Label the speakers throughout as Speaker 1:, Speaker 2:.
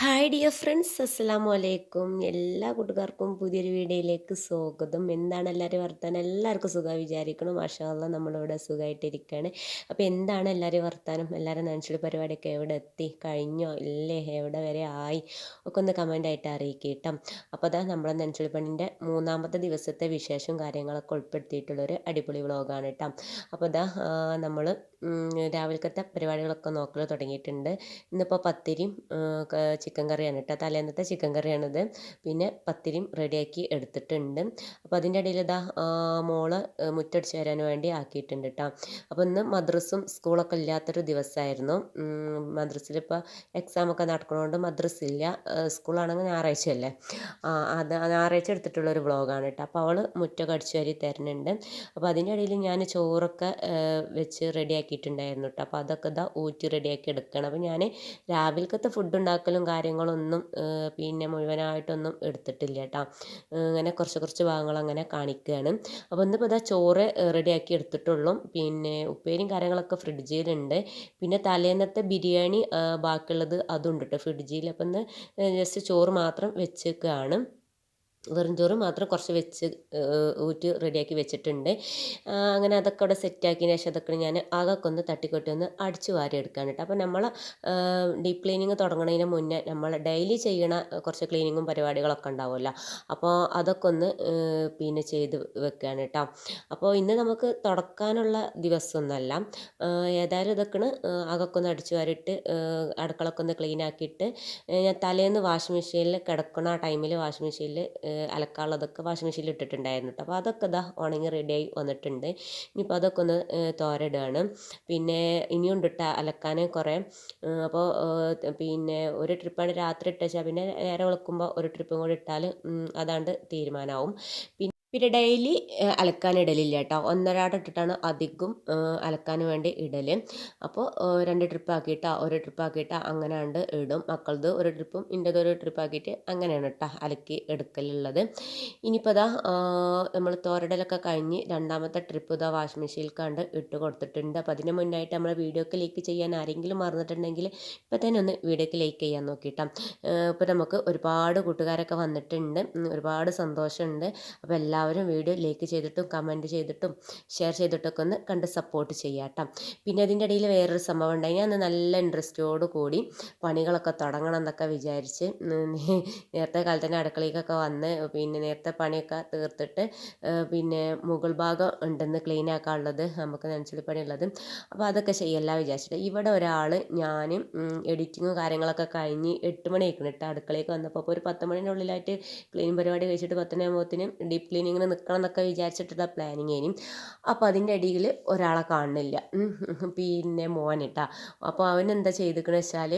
Speaker 1: Hi dear friends അസ്സലാമു അലൈക്കും എല്ലാ കൂട്ടുകാർക്കും പുതിയൊരു വീഡിയോയിലേക്ക് സ്വാഗതം എന്താണ് എല്ലാവരും വർത്താനം എല്ലാവർക്കും സുഖം വിചാരിക്കണം മാഷാല്ല നമ്മളിവിടെ സുഖമായിട്ടിരിക്കുകയാണ് അപ്പോൾ എന്താണ് എല്ലാവരും വർത്താനം എല്ലാവരും നനച്ചിൽ പരിപാടിയൊക്കെ എവിടെ എത്തി കഴിഞ്ഞോ ഇല്ലേ എവിടെ വരെ ആയി ഒക്കെ ഒന്ന് കമന്റായിട്ട് അറിയിക്കട്ടോ കേട്ടോ അപ്പോൾ അതാ നമ്മളെ നനച്ചിൽ പണിന്റെ മൂന്നാമത്തെ ദിവസത്തെ വിശേഷം കാര്യങ്ങളൊക്കെ ഉൾപ്പെടുത്തിയിട്ടുള്ളൊരു അടിപൊളി വ്ളോഗാണ് കേട്ടോ അപ്പോൾ അതാ നമ്മൾ രാവിലത്തെ പരിപാടികളൊക്കെ നോക്കൽ തുടങ്ങിയിട്ടുണ്ട്. ഇന്നിപ്പോൾ പത്തിരിയും ചിക്കൻ കറിയാണ് കേട്ടോ. തലേന്നത്തെ ചിക്കൻ കറിയാണിത്. പിന്നെ പത്തിരിയും റെഡിയാക്കി എടുത്തിട്ടുണ്ട്. അപ്പോൾ അതിന്റെ ഇടയിൽ ഇതാ മോൾ മുറ്റടിച്ച് വരാൻ വേണ്ടി ആക്കിയിട്ടുണ്ട് കേട്ടോ. അപ്പോൾ ഇന്ന് മദ്രസും സ്കൂളൊക്കെ ഇല്ലാത്തൊരു ദിവസമായിരുന്നു മദ്രസിൽ ഇപ്പോൾ എക്സാമൊക്കെ മദ്രസ് ഇല്ല. സ്കൂളാണെങ്കിൽ ഞായറാഴ്ച അല്ലേ? അത് ഞായറാഴ്ച എടുത്തിട്ടുള്ള ഒരു വ്ളോഗാണ് കേട്ടോ. അപ്പോൾ അവൾ മുറ്റൊക്കെ അടിച്ചു വരി തരുന്നുണ്ട്. അപ്പോൾ അതിന്റെ ഇടയിൽ ഞാൻ ചോറൊക്കെ വെച്ച് റെഡിയാക്കിയിട്ടുണ്ടായിരുന്നു കേട്ടോ. അപ്പോൾ അതൊക്കെ ഇതാ ഊറ്റി റെഡിയാക്കി എടുക്കണം. അപ്പോൾ ഞാൻ രാവിലത്തെ ഫുഡ് ഉണ്ടാക്കലും കാര്യങ്ങളൊന്നും പിന്നെ മുഴുവനായിട്ടൊന്നും എടുത്തിട്ടില്ല കേട്ടോ. അങ്ങനെ കുറച്ച് കുറച്ച് ഭാഗങ്ങൾ അങ്ങനെ കാണിക്കുകയാണ്. അപ്പോൾ ഇന്നിപ്പോൾ ഇതാ ചോറ് റെഡിയാക്കി എടുത്തിട്ടുള്ളൂ. പിന്നെ ഉപ്പേരിയും കാര്യങ്ങളൊക്കെ ഫ്രിഡ്ജിലുണ്ട്. പിന്നെ തലേന്നത്തെ ബിരിയാണി ബാക്കിയുള്ളത് അതുണ്ട് കേട്ടോ ഫ്രിഡ്ജിൽ അപ്പോൾ ഇന്ന് ജസ്റ്റ് ചോറ് മാത്രം വെച്ചേക്കാണ്. വെറും ചോറ് മാത്രം കുറച്ച് വെച്ച് ഊറ്റി റെഡിയാക്കി വെച്ചിട്ടുണ്ട്. അങ്ങനെ അതൊക്കെ അവിടെ സെറ്റാക്കിയതിന് ശേഷം അതൊക്കെ ഞാൻ ആകൊക്കെ ഒന്ന് തട്ടിക്കൊട്ടി ഒന്ന് അടിച്ച് വാരി കേട്ടോ. അപ്പോൾ നമ്മൾ ഡീപ്പ് ക്ലീനിങ് തുടങ്ങുന്നതിന് മുന്നേ നമ്മൾ ഡെയിലി ചെയ്യണ കുറച്ച് ക്ലീനിങ്ങും പരിപാടികളൊക്കെ ഉണ്ടാവുമല്ലോ. അപ്പോൾ അതൊക്കെ ഒന്ന് പിന്നെ ചെയ്ത് വെക്കുകയാണ് കേട്ടോ. അപ്പോൾ ഇന്ന് നമുക്ക് തുടക്കാനുള്ള ദിവസമൊന്നുമല്ല. ഏതായാലും ഇതൊക്കെയാണ് ആകൊക്കെ ഒന്ന് അടിച്ച് വാരിയിട്ട് അടുക്കളൊക്കെ ഒന്ന് ക്ലീൻ ആക്കിയിട്ട് ഞാൻ തലേന്ന് വാഷിംഗ് മെഷീനിൽ കിടക്കുന്ന ആ ടൈമിൽ വാഷിംഗ് മെഷീനിൽ അലക്കാനുള്ളതൊക്കെ വാഷിംഗ് മെഷീനിൽ ഇട്ടിട്ടുണ്ടായിരുന്നു കേട്ടോ അപ്പോൾ അതൊക്കെ ഇതാ ഉണങ്ങി റെഡിയായി വന്നിട്ടുണ്ട്. ഇനിയിപ്പോൾ അതൊക്കെ ഒന്ന് തോരയിടുകയാണ് പിന്നെ ഇനിയും ഇട്ട അലക്കാൻ കുറേ. അപ്പോൾ പിന്നെ ഒരു ട്രിപ്പാണ് രാത്രി ഇട്ടുവെച്ചാൽ പിന്നെ നേരെ വെളുക്കുമ്പോൾ ഒരു ട്രിപ്പും കൂടി ഇട്ടാൽ അതാണ്ട് തീരുമാനമാവും പിന്നെ പിന്നെ ഡെയിലി അലക്കാൻ ഇടലില്ല കേട്ടോ ഒന്നരാടം ഇട്ടിട്ടാണ് അധികം അലക്കാൻ വേണ്ടി ഇടൽ അപ്പോൾ രണ്ട് ട്രിപ്പ് ആക്കിയിട്ടാ ഒരു ട്രിപ്പ് ആക്കിയിട്ടാ അങ്ങനെ ആണ്ട് ഇടും. മക്കളത് ഒരു ട്രിപ്പും ഇന്റെത് ഒരു ട്രിപ്പ് ആക്കിയിട്ട് അങ്ങനെയാണ് കേട്ടോ അലക്കി എടുക്കലുള്ളത്. ഇനിയിപ്പോൾ അതാ നമ്മൾ തോരടലൊക്കെ കഴിഞ്ഞ് രണ്ടാമത്തെ ട്രിപ്പ് ഇതാ വാഷിംഗ് മെഷീനിൽ കണ്ട് ഇട്ട് കൊടുത്തിട്ടുണ്ട്. അപ്പോൾ അതിന് മുന്നായിട്ട് നമ്മൾ വീഡിയോക്ക് ലൈക്ക് ചെയ്യാൻ ആരെങ്കിലും മറന്നിട്ടുണ്ടെങ്കിൽ ഇപ്പോൾ തന്നെ ഒന്ന് വീഡിയോക്ക് ലൈക്ക് ചെയ്യാൻ നോക്കിയിട്ടാ ഇപ്പോൾ നമുക്ക് ഒരുപാട് കൂട്ടുകാരൊക്കെ വന്നിട്ടുണ്ട്. ഒരുപാട് സന്തോഷമുണ്ട്. അപ്പോൾ എല്ലാ എല്ലാവരും വീഡിയോ ലൈക്ക് ചെയ്തിട്ടും കമന്റ് ചെയ്തിട്ടും ഷെയർ ചെയ്തിട്ടൊക്കെ ഒന്ന് കണ്ട് സപ്പോർട്ട് ചെയ്യാട്ടോ. പിന്നെ അതിന്റെ ഇടയിൽ വേറൊരു സംഭവം ഉണ്ടായി. ഞാൻ നല്ല ഇൻട്രസ്റ്റോട് കൂടി പണികളൊക്കെ തുടങ്ങണം എന്നൊക്കെ വിചാരിച്ച് നേരത്തെ കാലത്ത് തന്നെ അടുക്കളയിലേക്കൊക്കെ വന്ന് പിന്നെ നേരത്തെ പണിയൊക്കെ തീർത്തിട്ട് പിന്നെ മുകൾ ഭാഗം ഉണ്ടെന്ന് ക്ലീൻ ആക്കാനുള്ളത് നമുക്ക് നനച്ചുളിപ്പണി ഉള്ളത് അപ്പോൾ അതൊക്കെ ചെയ്യല്ല വിചാരിച്ചിട്ട്. ഇവിടെ ഒരാൾ ഞാൻ എഡിറ്റിങ്ങും കാര്യങ്ങളൊക്കെ കഴിഞ്ഞ് എട്ട് മണി ആയിക്കണം അടുക്കളയിലേക്ക് വന്നപ്പോൾ. ഒരു പത്ത് മണിന്റെ ഉള്ളിലായിട്ട് ക്ലീൻ പരിപാടി കഴിച്ചിട്ട് പത്തനാകുമ്പോഴത്തേനും ഡീപ്പ് ക്ലീനിങ് ഇങ്ങനെ നിൽക്കണം എന്നൊക്കെ വിചാരിച്ചിട്ടുള്ള പ്ലാനിങ് ആയിരുന്നു അപ്പോൾ അതിന്റെ ഇടയിൽ ഒരാളെ കാണുന്നില്ല പിന്നെ മോനിട്ടാ. അപ്പോൾ അവൻ എന്താ ചെയ്തിക്കണെന്ന് വെച്ചാൽ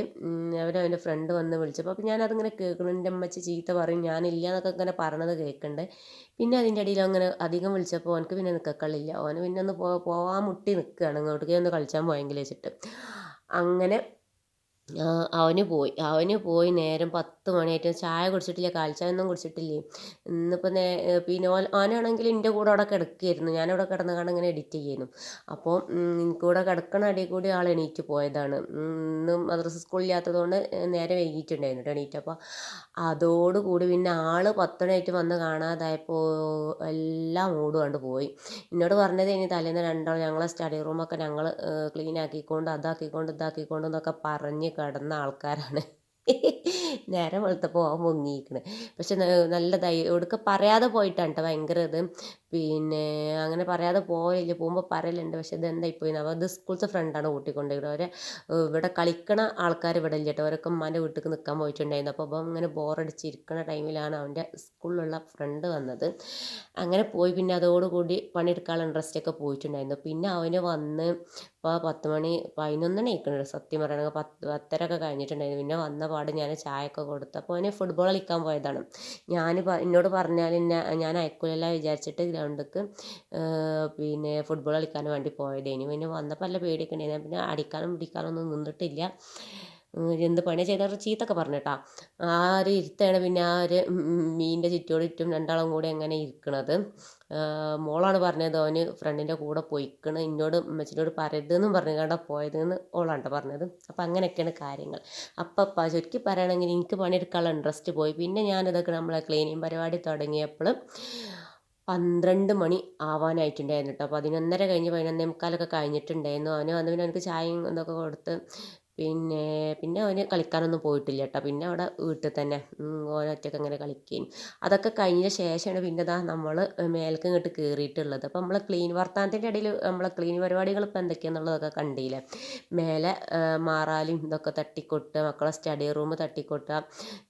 Speaker 1: അവൻ അവന്റെ ഫ്രണ്ട് വന്ന് വിളിച്ചപ്പോൾ അപ്പോൾ ഞാനതിങ്ങനെ കേൾക്കണം. എന്റെ അമ്മച്ചി ചീത്ത പറയും. ഞാനില്ല എന്നൊക്കെ ഇങ്ങനെ പറഞ്ഞത് കേൾക്കുന്നുണ്ട് പിന്നെ അതിന്റെ ഇടയിൽ അങ്ങനെ അധികം വിളിച്ചപ്പോൾ അവനക്ക് പിന്നെ നിൽക്കക്കളില്ല അവന് പിന്നെ ഒന്ന് പോവാൻ മുട്ടി നിൽക്കുകയാണ് ഇങ്ങോട്ടേക്ക് ഒന്ന് കളിച്ചാൻ പോയെങ്കിൽ വെച്ചിട്ട്. അങ്ങനെ അവന് പോയി. അവന് പോയി നേരം പത്ത് മണിയായിട്ട് ചായ കുടിച്ചിട്ടില്ല കാലിച്ചായ ഒന്നും കുടിച്ചിട്ടില്ലേ. ഇന്നിപ്പോൾ നേ പിന്നെ ഓൻ ഓനാണെങ്കിൽ എന്റെ കൂടെ അവിടെ കിടക്കുകയായിരുന്നു ഞാനവിടെ കിടന്ന് കണ്ട് ഇങ്ങനെ എഡിറ്റ് ചെയ്യുന്നു. അപ്പോൾ കൂടെ കിടക്കണ അടിയിൽ കൂടി ആൾ എണീറ്റ് പോയതാണ്. ഇന്ന് മദ്രസ സ്കൂളില്ലാത്തത് കൊണ്ട് നേരെ വൈകിട്ടുണ്ടായിരുന്നു കേട്ടോ എണീറ്റ്. അപ്പോൾ അതോടുകൂടി പിന്നെ ആൾ പത്തണയായിട്ട് വന്ന് കാണാതായപ്പോൾ എല്ലാം മൂട് കണ്ട് പോയി. എന്നോട് പറഞ്ഞത് ഇനി തലേന്ന് രണ്ടാൾ ഞങ്ങളെ സ്റ്റഡി റൂമൊക്കെ ഞങ്ങൾ ക്ലീൻ ആക്കിക്കൊണ്ട് അതാക്കിക്കൊണ്ട് ഇതാക്കിക്കൊണ്ട് എന്നൊക്കെ പറഞ്ഞ് കിടന്ന ആൾക്കാരാണ്. നേരെ വെളുത്തപ്പോൾ അവൻ മുങ്ങിയിരിക്കണ്. പക്ഷെ നല്ല തൈ എവിടേക്ക് പറയാതെ പോയിട്ടാണ് കേട്ടോ ഭയങ്കര ഇത്. പിന്നെ അങ്ങനെ പറയാതെ പോയില്ല പോകുമ്പോൾ പറയലുണ്ട്. പക്ഷെ ഇത് എന്തായി പോയി അപ്പോൾ ഇത് സ്കൂളത്തെ ഫ്രണ്ടാണ് കൂട്ടിക്കൊണ്ടിരിക്കുന്നത് അവരെ ഇവിടെ കളിക്കണ ആൾക്കാർ ഇവിടെ ഇല്ല കേട്ടോ അവരൊക്കെ ഉമ്മാന്റെ വീട്ടിൽ നിൽക്കാൻ പോയിട്ടുണ്ടായിരുന്നു. അപ്പോൾ അപ്പം ഇങ്ങനെ ബോറടിച്ചിരിക്കണ ടൈമിലാണ് അവന്റെ സ്കൂളിലുള്ള ഫ്രണ്ട് വന്നത്. അങ്ങനെ പോയി. പിന്നെ അതോടുകൂടി പണിയെടുക്കാനുള്ള ഇൻട്രസ്റ്റ് ഒക്കെ പോയിട്ടുണ്ടായിരുന്നു. പിന്നെ അവന് വന്ന് ഇപ്പോൾ പത്ത് മണി പതിനൊന്നണി ആയിക്കണു സത്യം പറയണമെങ്കിൽ പത്ത് പത്തരയൊക്കെ കഴിഞ്ഞിട്ടുണ്ടായിരുന്നു. പിന്നെ വന്ന പാട് ഞാൻ ചായയൊക്കെ കൊടുത്തു അപ്പോൾ അവന് ഫുട്ബോൾ കളിക്കാൻ പോയതാണ്. ഞാൻ എന്നോട് പറഞ്ഞാൽ ഞാൻ അയക്കൂലല്ല വിചാരിച്ചിട്ട് ഗ്രൗണ്ടിലേക്ക് പിന്നെ ഫുട്ബോൾ കളിക്കാൻ വേണ്ടി പോയതേനു. പിന്നെ വന്നപ്പോൾ നല്ല പേടിയൊക്കെ ഉണ്ടായിരുന്നു. പിന്നെ അടിക്കാനും പിടിക്കാനും ഒന്നും നിന്നിട്ടില്ല. എന്ത് പണി ചെയ്തവർ ചീത്തൊക്കെ പറഞ്ഞിട്ടാ. ആ ഒരു ഇരുത്താണ് പിന്നെ ആ ഒരു മീനിന്റെ ചുറ്റോട് ചുറ്റും രണ്ടാളും കൂടെ അങ്ങനെ ഇരിക്കണത്? മോളാണ് പറഞ്ഞത് അവന് ഫ്രണ്ടിന്റെ കൂടെ പോയിക്കണ് എന്നോട് ഉമ്മച്ചിനോട് പറയരുതെന്നും പറഞ്ഞു കണ്ട പോയതെന്ന് ഓളാണ് പറഞ്ഞത്. അപ്പം അങ്ങനെയൊക്കെയാണ് കാര്യങ്ങൾ. അപ്പം ചുരുക്കി പറയുകയാണെങ്കിൽ എനിക്ക് പണിയെടുക്കാനുള്ള ഇൻട്രസ്റ്റ് പോയി. പിന്നെ ഞാനിതൊക്കെ നമ്മളെ ക്ലീനിങ് പരിപാടി തുടങ്ങിയപ്പോൾ പന്ത്രണ്ട് മണി ആവാനായിട്ടുണ്ടായിരുന്നു കേട്ടോ പതിനൊന്നര കഴിഞ്ഞ് പതിനൊന്നേ മുക്കാലൊക്കെ കഴിഞ്ഞിട്ടുണ്ടായിരുന്നു. അവന് വന്ന് പിന്നെ എനിക്ക് ചായയും ഇതൊക്കെ കൊടുത്ത് പിന്നെ പിന്നെ അവന് കളിക്കാനൊന്നും പോയിട്ടില്ല കേട്ടോ പിന്നെ അവിടെ വീട്ടിൽ തന്നെ ഓൻ അങ്ങനെ കളിക്കുകയും അതൊക്കെ കഴിഞ്ഞ ശേഷമാണ് പിന്നെ ഇതാ നമ്മൾ മേലേക്ക് ഇങ്ങോട്ട് കയറിയിട്ടുള്ളത് അപ്പോൾ നമ്മൾ ക്ലീൻ വർത്താനത്തിന്റെ ഇടയിൽ നമ്മളെ ക്ലീൻ പരിപാടികൾ ഇപ്പോൾ എന്തൊക്കെയാണെന്നുള്ളതൊക്കെ കണ്ടില്ലേ മേലെ മാറാലും ഇതൊക്കെ തട്ടിക്കൊട്ടുക മക്കളെ സ്റ്റഡി റൂം തട്ടിക്കൊട്ടുക.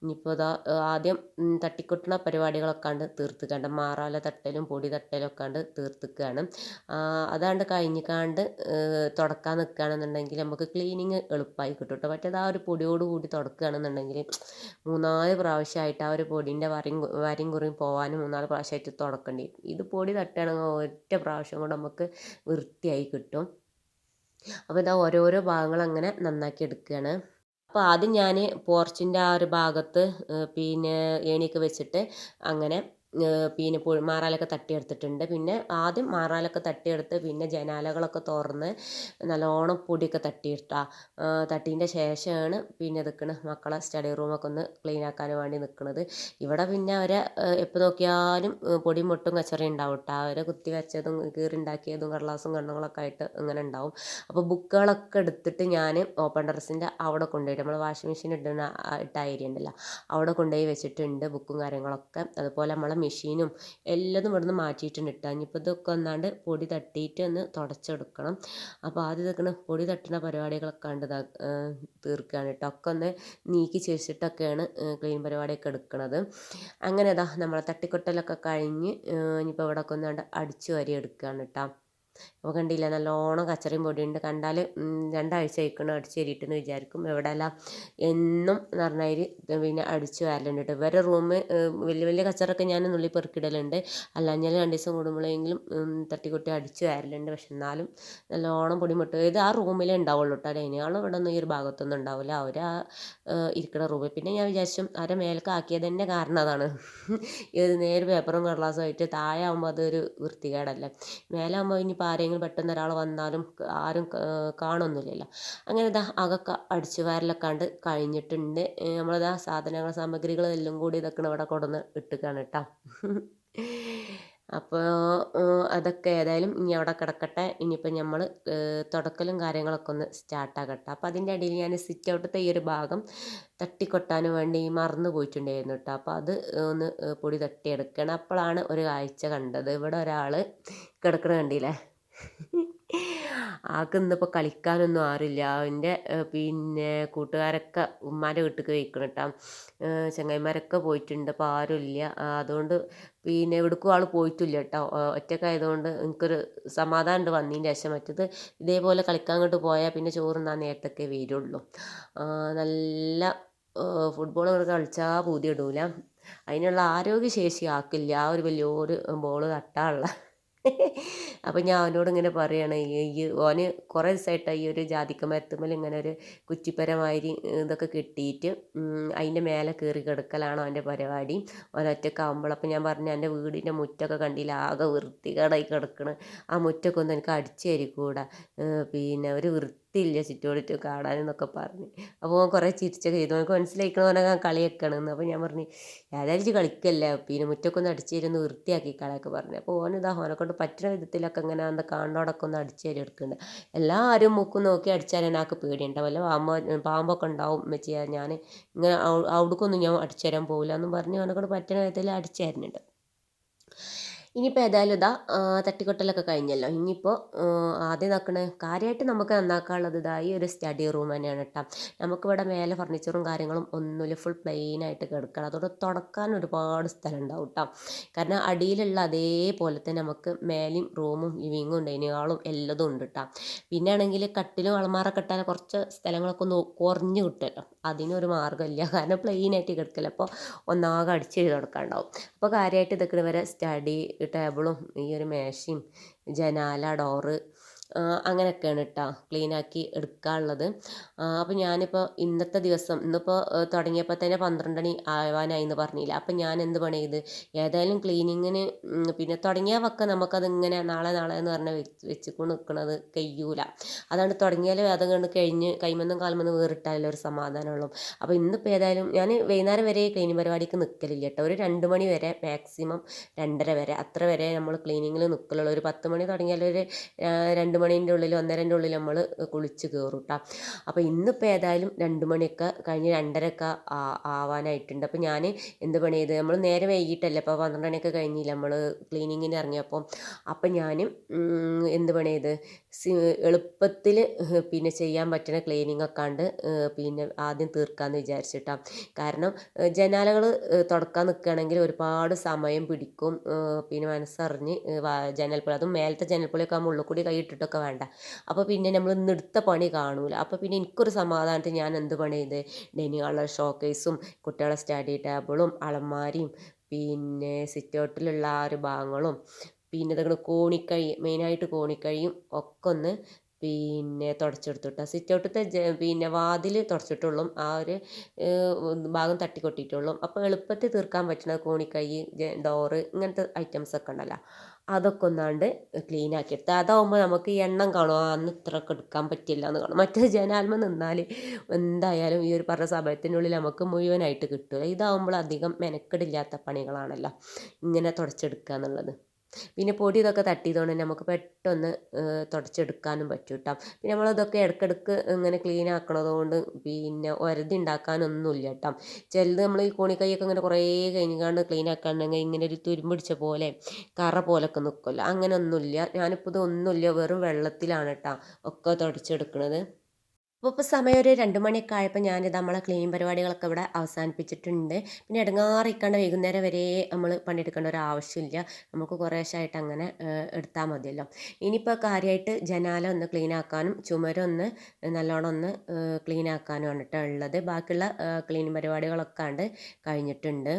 Speaker 1: ഇനിയിപ്പോൾ ഇതാ ആദ്യം തട്ടിക്കൊട്ടുന്ന പരിപാടികളൊക്കെ കണ്ട് തീർത്തുകണ്ട് മാറാല തട്ടലും പൊടി തട്ടലും ഒക്കെ കണ്ട് തീർത്തുക്കുകയാണ് അതാണ്ട് കഴിഞ്ഞിക്കാണ്ട് തുടക്കാൻ നിൽക്കുകയാണെന്നുണ്ടെങ്കിൽ നമുക്ക് ക്ലീനിങ് എളുപ്പം ഉറപ്പായി കിട്ടും കേട്ടോ മറ്റേത് ആ ഒരു പൊടിയോട് കൂടി തുടക്കുകയാണെന്നുണ്ടെങ്കിൽ മൂന്നാൽ പ്രാവശ്യമായിട്ട് ആ ഒരു പൊടിന്റെ വരയും വരയും കുറിയും പോകാനും മൂന്നാൽ പ്രാവശ്യമായിട്ട് തുടക്കേണ്ടി ഇത് പൊടി തട്ടുകയാണെങ്കിൽ ഒറ്റ പ്രാവശ്യം കൊണ്ട് നമുക്ക് വൃത്തിയായി കിട്ടും. അപ്പോൾ ഇതാ ഓരോരോ ഭാഗങ്ങൾ അങ്ങനെ നന്നാക്കി എടുക്കുകയാണ് അപ്പോൾ ആദ്യം ഞാൻ പോർച്ചിന്റെ ആ ഒരു ഭാഗത്ത് പിന്നെ ഏണിയൊക്കെ വെച്ചിട്ട് അങ്ങനെ പിന്നെ മാറാലൊക്കെ തട്ടിയെടുത്തിട്ടുണ്ട്. പിന്നെ ആദ്യം മാറാലൊക്കെ തട്ടിയെടുത്ത് പിന്നെ ജനാലകളൊക്കെ തുറന്ന് നല്ലോണം പൊടിയൊക്കെ തട്ടിയിട്ടാ. തട്ടീന്റെ ശേഷമാണ് പിന്നെ നിൽക്കുന്നത് മക്കളെ സ്റ്റഡി റൂമൊക്കെ ഒന്ന് ക്ലീൻ ആക്കാൻ വേണ്ടി നിൽക്കുന്നത് ഇവിടെ പിന്നെ അവരെ എപ്പോൾ നോക്കിയാലും പൊടി മുട്ടും കച്ചറയും ഉണ്ടാവും കേട്ടോ അവരെ കുത്തി വെച്ചതും കീറി കീറുണ്ടാക്കിയതും കടലാസും കണ്ണുകളൊക്കെ ആയിട്ട് ഇങ്ങനെ ഉണ്ടാവും. അപ്പോൾ ബുക്കുകളൊക്കെ എടുത്തിട്ട് ഞാൻ ഓപ്പൺ ടെറസിന്റെ അവിടെ കൊണ്ടുപോയിട്ട് നമ്മൾ വാഷിംഗ് മെഷീൻ ഇടുന്ന ഇട്ട ഏരിയ ഉണ്ടല്ലോ. അവിടെ കൊണ്ടുപോയി വെച്ചിട്ടുണ്ട് ബുക്കും കാര്യങ്ങളൊക്കെ. അതുപോലെ നമ്മളെ മെഷീനും എല്ലതും ഇവിടുന്ന് മാറ്റിയിട്ടുണ്ട് കേട്ടോ ഇനിയിപ്പോൾ ഇതൊക്കെ ഒന്നാണ്ട് പൊടി തട്ടിയിട്ട് ഒന്ന് തുടച്ചെടുക്കണം. അപ്പോൾ ആദ്യം ഇതൊക്കെ പൊടി തട്ടുന്ന പരിപാടികളൊക്കെ ഉണ്ട് തീർക്കുകയാണ് കേട്ടോ ഒക്കെ ഒന്ന് നീക്കി ചേച്ചിട്ടൊക്കെയാണ് ക്ലീൻ പരിപാടിയൊക്കെ എടുക്കുന്നത് അങ്ങനെ ഇതാ നമ്മളെ തട്ടിക്കൊട്ടലൊക്കെ കഴിഞ്ഞ് ഇനിയിപ്പോൾ ഇവിടെ ഒക്കെ ഒന്നാണ്ട് അടിച്ചു വരി എടുക്കുകയാണ് കേട്ടോ അപ്പോൾ കണ്ടില്ല നല്ലോണം കച്ചറയും പൊടിയുണ്ട്. കണ്ടാൽ രണ്ടാഴ്ച ആയിക്കണം അടിച്ച് കയറിയിട്ടെന്ന് വിചാരിക്കും. എവിടെയല്ല എന്നും എന്ന് പറഞ്ഞാൽ പിന്നെ അടിച്ച് വരലുണ്ട് വേറെ ഇവരെ റൂം വലിയ വലിയ കച്ചറൊക്കെ ഞാൻ നുള്ളി പെറുക്കിടലുണ്ട്. അല്ലാഞ്ഞാൽ രണ്ട് ദിവസം കൂടുമ്പോഴെങ്കിലും തട്ടിക്കൊട്ടി അടിച്ച് വരലുണ്ട്. പക്ഷെ എന്നാലും നല്ലോണം പൊടി മുട്ട. ഇത് ആ റൂമിലേ ഉണ്ടാവുള്ളൂ കേട്ടോ അതിനാളും ഇവിടെ ഒന്നും ഈ ഒരു ഭാഗത്തൊന്നും ഉണ്ടാവില്ല അവർ ആ ഇരിക്കുന്ന റൂമിൽ പിന്നെ ഞാൻ വിചാരിച്ചു അവരെ മേൽക്കാക്കിയത് തന്നെ കാരണം അതാണ്. ഇത് നേരെ പേപ്പറും കടലാസും ആയിട്ട് താഴെ ആകുമ്പോൾ അതൊരു വൃത്തികേടല്ലേ. മേലാകുമ്പോൾ ഇനി ഇപ്പോൾ ആരെങ്കിലും പെട്ടെന്ന് ഒരാൾ വന്നാലും ആരും കാണുന്നില്ലല്ലോ അങ്ങനെ ഇതാ അകൊക്കെ അടിച്ചു വാരലൊക്കെ കണ്ട് കഴിഞ്ഞിട്ടുണ്ട്. നമ്മളിതാ സാധനങ്ങൾ സാമഗ്രികൾ എല്ലാം കൂടി ഇതൊക്കെ ഇവിടെ കൊണ്ടുവന്ന് ഇട്ടുകയാണ് കേട്ടോ. അപ്പോൾ അതൊക്കെ ഏതായാലും ഇനി അവിടെ കിടക്കട്ടെ. ഇനിയിപ്പോൾ നമ്മൾ തുടക്കലും കാര്യങ്ങളൊക്കെ ഒന്ന് സ്റ്റാർട്ടാകട്ടെ അപ്പോൾ അതിന്റെ ഇടയിൽ ഞാൻ സിറ്റ് ഔട്ടത്തെ ഈ ഒരു ഭാഗം തട്ടിക്കൊട്ടാൻ വേണ്ടി മറന്നു പോയിട്ടുണ്ടായിരുന്നു കേട്ടോ. അപ്പോൾ അത് ഒന്ന് പൊടി തട്ടിയെടുക്കണം. അപ്പോഴാണ് ഒരു കാഴ്ച കണ്ടത്. ഇവിടെ ഒരാൾ കിടക്കണ കണ്ടില്ലേ? ആൾക്ക് ഇന്നിപ്പോൾ കളിക്കാനൊന്നും ആരുമില്ല അവന്റെ പിന്നെ കൂട്ടുകാരൊക്കെ ഉമ്മാന്റെ വീട്ടിലേക്ക് പോയിക്കണം കേട്ടോ ചങ്ങായിമാരൊക്കെ പോയിട്ടുണ്ട്. അപ്പോൾ ആരുമില്ല അതുകൊണ്ട് പിന്നെ എവിടേക്കും ആൾ പോയിട്ടില്ല കേട്ടോ ഒറ്റക്കായതുകൊണ്ട് എനിക്കൊരു സമാധാനം ഉണ്ട് വന്നതിന്റെ ശേഷം. മറ്റത് ഇതേപോലെ കളിക്കാൻ അങ്ങോട്ട് പോയാൽ പിന്നെ ചോറുന്നാൻ നേരത്തൊക്കെ വരുള്ളൂ. നല്ല ഫുട്ബോൾ കളിച്ചാൽ പൂതി ഇടൂല അതിനുള്ള ആരോഗ്യശേഷി ആക്കില്ല ആ ഒരു വലിയൊരു ബോൾ തട്ടാനുള്ള. അപ്പം ഞാൻ അവനോട് ഇങ്ങനെ പറയുകയാണ് ഈ ഓന് കുറേ ദിവസമായിട്ട് ഈ ഒരു ജാതിക്ക മരത്തുമ്മൽ ഇങ്ങനെ ഒരു കുറ്റിപ്പരമാതിരി ഇതൊക്കെ കിട്ടിയിട്ട് അതിന്റെ മേലെ കയറി കിടക്കലാണ് അവന്റെ പരിപാടി. ഓൻ ഒറ്റക്കാവുമ്പോൾ അപ്പം ഞാൻ പറഞ്ഞു എന്റെ വീടിന്റെ മുറ്റൊക്കെ കണ്ടില്ല ആകെ വൃത്തികേടായി കിടക്കണ്. ആ മുറ്റമൊക്കെ ഒന്ന് എനിക്ക് അടിച്ചു തരിക്കൂടാ പിന്നെ ഒരു വൃത്തി വൃത്തിയില്ല ചുറ്റോടിറ്റ് കാണാനെന്നൊക്കെ പറഞ്ഞ്. അപ്പോൾ ഓൻ കുറേ ചിരിച്ചൊക്കെ ചെയ്തു. ഓനക്ക് മനസ്സിലായിക്കണ ഞാൻ കളിയാക്കണമെന്ന് അപ്പോൾ ഞാൻ പറഞ്ഞു ഏതായാലും കളിക്കല്ല? പിന്നെ മുറ്റൊക്കെ ഒന്ന് അടിച്ചു തരുന്ന വൃത്തിയാക്കി കളയൊക്കെ പറഞ്ഞു. അപ്പോൾ ഓനിതാ ഓനെ കൊണ്ട് പറ്റുന്ന വിധത്തിലൊക്കെ ഇങ്ങനെ എന്താ കാണോടൊക്കെ ഒന്ന് അടിച്ചു തരി എടുക്കുന്നുണ്ട് എല്ലാവരും മുക്കും നോക്കി അടിച്ചാൽ എനിക്ക് പേടിയുണ്ടാവും അല്ല പാമ്പോ പാമ്പൊക്കെ ഉണ്ടാവും വെച്ചാൽ ഞാൻ ഇങ്ങനെ അവിടേക്കൊന്നും ഞാൻ അടിച്ചു തരാൻ പോകില്ല എന്നും പറഞ്ഞ് ഓനെ കൊണ്ട് പറ്റുന്ന വിധത്തിൽ അടിച്ചു തരുന്നുണ്ട്. ഇനിയിപ്പോൾ ഏതായാലും ഇതാ തട്ടിക്കൊട്ടലൊക്കെ കഴിഞ്ഞല്ലോ. ഇനിയിപ്പോൾ ആദ്യം നോക്കണ കാര്യമായിട്ട് നമുക്ക് നന്നാക്കാനുള്ളത് ഇതാ ഈ ഒരു സ്റ്റഡി റൂം തന്നെയാണ് കേട്ടോ നമുക്കിവിടെ മേലെ ഫർണിച്ചറും കാര്യങ്ങളും ഒന്നുമില്ല ഫുൾ പ്ലെയിൻ ആയിട്ട് കിടക്കണം. അതോടെ തുടക്കാൻ ഒരുപാട് സ്ഥലം ഉണ്ടാവും കേട്ടോ കാരണം അടിയിലുള്ള അതേപോലെ തന്നെ നമുക്ക് മേലെയും റൂമും ലിവിങ്ങും ഡൈനിങ് എല്ലതും ഉണ്ട് കേട്ടോ പിന്നെ ആണെങ്കിൽ കട്ടിലും അളമാറൊക്കെ ഇട്ടാൽ കുറച്ച് സ്ഥലങ്ങളൊക്കെ ഒന്ന് കുറഞ്ഞു കിട്ടുമല്ലോ. അതിനൊരു മാർഗമില്ല. കാരണം പ്ലെയിൻ ആയിട്ട് കിടക്കില്ല അപ്പോൾ ഒന്നാകെ അടിച്ച് ഉണ്ടാവും അപ്പോൾ കാര്യമായിട്ട് ഇതൊക്കെ വരെ സ്റ്റഡി ടേബിളും ഈ ഒരു മേശയും ജനാല ഡോറ് അങ്ങനെയൊക്കെയാണ് കേട്ടോ ക്ലീനാക്കി എടുക്കാനുള്ളത്. അപ്പോൾ ഞാനിപ്പോൾ ഇന്നത്തെ ദിവസം ഇന്നിപ്പോൾ തുടങ്ങിയപ്പോൾ തന്നെ പന്ത്രണ്ടണി ആവാനായി എന്ന് പറഞ്ഞില്ല. അപ്പം ഞാൻ എന്ത് പണി ചെയ്ത്? ഏതായാലും ക്ലീനിങ്ങിന് പിന്നെ തുടങ്ങിയ വക്ക നമുക്കതിങ്ങനെ നാളെ നാളെ എന്ന് പറഞ്ഞാൽ വെച്ച് വെച്ചിക്കൊണ്ട് നിൽക്കുന്നത് കഴിയൂല അതാണ് തുടങ്ങിയാൽ അത് കണ്ട് കഴിഞ്ഞ് കൈമന്നും കാൽമന്നും വേറിട്ടാലും ഒരു സമാധാനമുള്ളൂ. അപ്പോൾ ഇന്നിപ്പോൾ ഏതായാലും ഞാൻ വൈകുന്നേരം വരെ ക്ലീനിങ് പരിപാടിക്ക് നിൽക്കലില്ല കേട്ടോ ഒരു രണ്ട് മണി വരെ മാക്സിമം രണ്ടര വരെ. അത്ര വരെ നമ്മൾ ക്ലീനിങ്ങിൽ നിൽക്കലുള്ളൂ ഒരു പത്ത് മണി തുടങ്ങിയാൽ ഒരു രണ്ട് മണീന്റെ ഉള്ളിൽ ഒന്നരന്റെ ഉള്ളിൽ നമ്മൾ കുളിച്ച് കയറും കേട്ടോ അപ്പോൾ ഇന്നിപ്പോൾ ഏതായാലും രണ്ട് മണിയൊക്കെ കഴിഞ്ഞ് രണ്ടരയൊക്കെ ആവാനായിട്ടുണ്ട്. അപ്പോൾ ഞാൻ എന്ത് പണി ചെയ്ത് നമ്മൾ നേരെ വൈകിട്ടല്ലേ അപ്പോൾ പന്ത്രണ്ട് മണിയൊക്കെ കഴിഞ്ഞില്ല നമ്മൾ ക്ലീനിങ്ങിന് ഇറങ്ങിയപ്പോൾ അപ്പം ഞാൻ എന്ത് പണി ചെയ്ത് എളുപ്പത്തിൽ പിന്നെ ചെയ്യാൻ പറ്റുന്ന ക്ലീനിങ് ഒക്കെ ഉണ്ട് പിന്നെ ആദ്യം തീർക്കാമെന്ന് വിചാരിച്ചിട്ടാണ് കാരണം ജനാലകൾ തുടക്കാൻ നിൽക്കുകയാണെങ്കിൽ ഒരുപാട് സമയം പിടിക്കും. പിന്നെ മനസ്സറിഞ്ഞ് ജനൽപ്പൊളി അതും മേലത്തെ ജനൽപ്പൊളിയൊക്കെ ആകുമ്പോൾ ഉള്ളിൽ കൂടി കൈ ഇട്ടിട്ടൊക്കെ വേണ്ട. അപ്പോൾ പിന്നെ നമ്മൾ ഇന്ന് എടുത്ത പണി കാണൂല. അപ്പോൾ പിന്നെ എനിക്കൊരു സമാധാനത്തിൽ ഞാൻ എന്ത് പണി ചെയ്ത്? ഡൈനിങ് ഹാളിലെ ഷോക്കേസും കുട്ടികളെ സ്റ്റഡി ടേബിളും അലമാരിയും പിന്നെ സിറ്റ് ഔട്ടിലുള്ള ആ ഒരു ഭാഗങ്ങളും പിന്നെ ഇതങ്ങനെ കോണിക്കഴി മെയിനായിട്ട് കോണിക്കഴിയും ഒക്കെ ഒന്ന് പിന്നെ തുടച്ചെടുത്തിട്ട്. കേട്ടോ സിറ്റ് ഔട്ടത്തെ പിന്നെ വാതിൽ തുടച്ചിട്ടുള്ളൂ ആ ഒരു ഭാഗം തട്ടിക്കൊട്ടിയിട്ടുള്ളൂ. അപ്പോൾ എളുപ്പത്തിൽ തീർക്കാൻ പറ്റുന്ന കോണിക്കൈ ഡോറ് ഇങ്ങനത്തെ ഐറ്റംസ് ഒക്കെ ഉണ്ടല്ലോ. അതൊക്കെ ഒന്നാണ്ട് ക്ലീൻ ആക്കി എടുത്ത്. അതാവുമ്പോൾ നമുക്ക് എണ്ണം കാണും. അന്ന് ഇത്രയൊക്കെ എടുക്കാൻ പറ്റില്ല എന്ന് കാണും. മറ്റേ ജനാൽമ നിന്നാൽ എന്തായാലും ഈ ഒരു പറഞ്ഞ സമയത്തിനുള്ളിൽ നമുക്ക് മുഴുവനായിട്ട് കിട്ടുക ഇതാവുമ്പോൾ അധികം മെനക്കെടില്ലാത്ത പണികളാണല്ലോ ഇങ്ങനെ തുടച്ചെടുക്കുക എന്നുള്ളത്. പിന്നെ പൊടി ഇതൊക്കെ തട്ടിയതുകൊണ്ട് നമുക്ക് പെട്ടെന്ന് തുടച്ചെടുക്കാനും പറ്റും കേട്ടോ പിന്നെ നമ്മളിതൊക്കെ ഇടയ്ക്കിടയ്ക്ക് ഇങ്ങനെ ക്ലീൻ ആക്കണത് കൊണ്ട് പിന്നെ ഒരതി ഉണ്ടാക്കാനൊന്നുമില്ല കേട്ടോ ചിലത് നമ്മൾ ഈ കോണിക്കൈയൊക്കെ ഇങ്ങനെ കുറേ കഴിഞ്ഞാണ്ട് ക്ലീൻ ആക്കാണ്ടെങ്കിൽ ഇങ്ങനെ ഒരു തുരുമ്പിടിച്ച പോലെ കറ പോലൊക്കെ നിൽക്കുമല്ലോ അങ്ങനെ ഒന്നുമില്ല ഞാനിപ്പോൾ ഇതൊന്നുമില്ല വെറും വെള്ളത്തിലാണ് കേട്ടോ ഒക്കെ തുടച്ചെടുക്കുന്നത് അപ്പോൾ ഇപ്പോൾ സമയം ഒരു രണ്ട് മണിയൊക്കെ ആയപ്പോൾ ഞാൻ നമ്മളെ ക്ലീൻ പരിപാടികളൊക്കെ ഇവിടെ അവസാനിപ്പിച്ചിട്ടുണ്ട്. പിന്നെ ഇടങ്ങാറിക്കാണ്ട് വൈകുന്നേരം വരെ നമ്മൾ പണിയെടുക്കേണ്ട ഒരു ആവശ്യമില്ല. നമുക്ക് കുറേശ്ശായിട്ട് അങ്ങനെ എടുത്താൽ മതിയല്ലോ. ഇനിയിപ്പോൾ കാര്യമായിട്ട് ജനാല ഒന്ന് ക്ലീൻ ആക്കാനും ചുമരൊന്ന് നല്ലോണം ഒന്ന് ക്ലീൻ ആക്കാനുമാണ് കേട്ടോ ഉള്ളത്. ബാക്കിയുള്ള ക്ലീൻ പരിപാടികളൊക്കെ ഉണ്ട് കഴിഞ്ഞിട്ടുണ്ട്.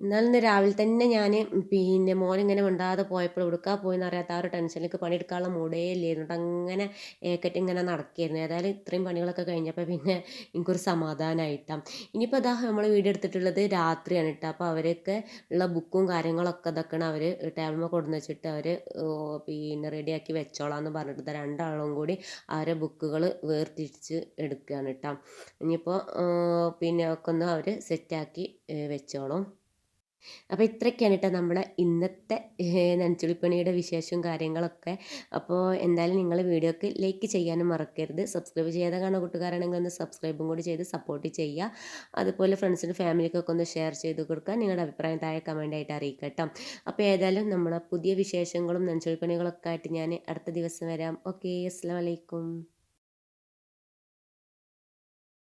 Speaker 1: എന്നാലും ഇന്ന് രാവിലെ തന്നെ ഞാൻ പിന്നെ മോൻ ഇങ്ങനെ മിണ്ടാതെ പോയപ്പോൾ എവിടുക്കാ പോയെന്ന് അറിയാത്ത ആ ഒരു ടെൻഷനിലേക്ക് പണിയെടുക്കാനുള്ള മൂടേ ഇല്ലായിരുന്നു. അങ്ങനെ ഏക്കറ്റ് ഇങ്ങനെ നടക്കുകയായിരുന്നു ഏതായാലും ഇത്രയും പണികളൊക്കെ കഴിഞ്ഞപ്പോൾ പിന്നെ എനിക്കൊരു സമാധാനമായിട്ടാണ് ഇനിയിപ്പോൾ അതാ നമ്മൾ വീഡിയോ എടുത്തിട്ടുള്ളത് രാത്രിയാണ് കേട്ടോ അപ്പോൾ അവരൊക്കെ ഉള്ള ബുക്കും കാര്യങ്ങളൊക്കെ ഇതൊക്കെയാണ് അവർ ടേബിളിൽ കൊടുന്ന് വെച്ചിട്ട് അവർ പിന്നെ റെഡിയാക്കി വെച്ചോളാം എന്ന് പറഞ്ഞിട്ട് രണ്ടാളും കൂടി അവരെ ബുക്കുകൾ വേർതിരിച്ച് എടുക്കുകയാണ് കേട്ടോ ഇനിയിപ്പോൾ പിന്നെ ഒക്കെ ഒന്ന് അവർ സെറ്റാക്കി വെച്ചോളും. അപ്പോൾ ഇത്രയൊക്കെയാണ് കേട്ടോ നമ്മുടെ ഇന്നത്തെ നനച്ചുളിപ്പണിയുടെ വിശേഷവും കാര്യങ്ങളൊക്കെ. അപ്പോൾ എന്തായാലും നിങ്ങൾ വീഡിയോക്ക് ലൈക്ക് ചെയ്യാനും മറക്കരുത്. സബ്സ്ക്രൈബ് ചെയ്യാതെ കാണുന്ന കൂട്ടുകാരാണെങ്കിൽ ഒന്ന് സബ്സ്ക്രൈബും കൂടി ചെയ്ത് സപ്പോർട്ട് ചെയ്യുക. അതുപോലെ ഫ്രണ്ട്സിനും ഫാമിലിക്കൊക്കെ ഒന്ന് ഷെയർ ചെയ്ത് കൊടുക്കുക. നിങ്ങളുടെ അഭിപ്രായം താഴെ കമന്റായിട്ട് അറിയിക്കുക കേട്ടോ. അപ്പോൾ ഏതായാലും നമ്മുടെ പുതിയ വിശേഷങ്ങളും നനച്ചുളിപ്പണികളൊക്കെ ആയിട്ട് ഞാൻ അടുത്ത ദിവസം വരാം. ഓക്കെ അസ്സാം വലൈക്കും